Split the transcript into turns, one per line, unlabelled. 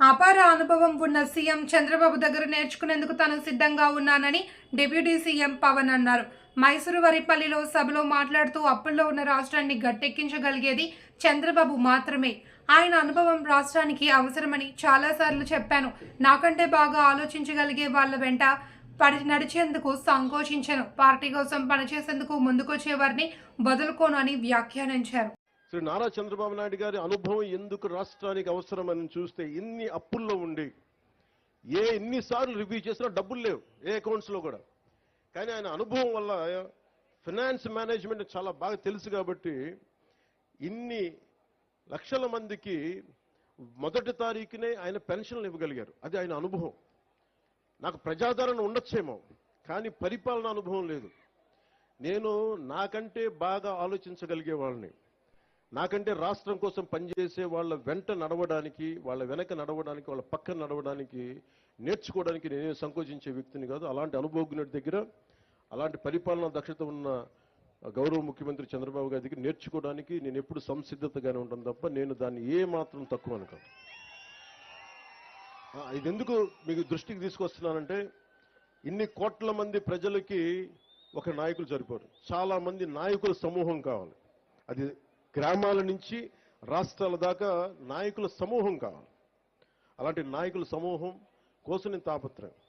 అపార అనుభవం ఉన్న సీఎం చంద్రబాబు దగ్గర నేర్చుకునేందుకు తాను సిద్ధంగా ఉన్నానని డిప్యూటీ సీఎం పవన్ అన్నారు. మైసూరు వరిపల్లిలో సభలో మాట్లాడుతూ అప్పుల్లో ఉన్న రాష్ట్రాన్ని గట్టెక్కించగలిగేది చంద్రబాబు మాత్రమే. ఆయన అనుభవం రాష్ట్రానికి అవసరమని చాలాసార్లు చెప్పాను. నాకంటే బాగా ఆలోచించగలిగే వాళ్ళ వెంట పడి నడిచేందుకు సంకోచించను. పార్టీ కోసం పనిచేసేందుకు ముందుకొచ్చే వారిని వదులుకోను అని వ్యాఖ్యానించారు.
శ్రీ నారా చంద్రబాబు నాయుడు గారి అనుభవం ఎందుకు రాష్ట్రానికి అవసరమని చూస్తే ఇన్ని అప్పుల్లో ఉండి ఏ ఎన్నిసార్లు రివ్యూ చేసినా డబ్బులు లేవు ఏ అకౌంట్స్లో కూడా. కానీ ఆయన అనుభవం వల్ల ఫినాన్స్ మేనేజ్మెంట్ చాలా బాగా తెలుసు కాబట్టి ఇన్ని లక్షల మందికి మొదటి తారీఖునే ఆయన పెన్షన్లు ఇవ్వగలిగారు. అది ఆయన అనుభవం. నాకు ప్రజాదరణ ఉండొచ్చేమో కానీ పరిపాలన అనుభవం లేదు. నేను నాకంటే బాగా ఆలోచించగలిగే వాళ్ళని. నాకంటే రాష్ట్రం కోసం పనిచేసే వాళ్ళ వెంట నడవడానికి వాళ్ళ వెనక నడవడానికి వాళ్ళ పక్కన నడవడానికి నేర్చుకోవడానికి నేనే సంకోచించే వ్యక్తిని కాదు. అలాంటి అనుభవజ్ఞుడి దగ్గర అలాంటి పరిపాలనా దక్షత ఉన్న గౌరవ ముఖ్యమంత్రి చంద్రబాబు గారి దగ్గర నేర్చుకోవడానికి నేను ఎప్పుడు సంసిద్ధతగానే ఉంటాను తప్ప నేను దాన్ని ఏ మాత్రం తక్కువ అనుకోను ఇది ఎందుకు మీకు దృష్టికి తీసుకొస్తున్నానంటే ఇన్ని కోట్ల మంది ప్రజలకి ఒక నాయకులు సరిపోరు. చాలా మంది నాయకుల సమూహం కావాలి. అది గ్రామాల నుంచి రాష్ట్రాల దాకా నాయకుల సమూహం కావాలి. అలాంటి నాయకుల సమూహం కోసం నేను తాపత్రయం.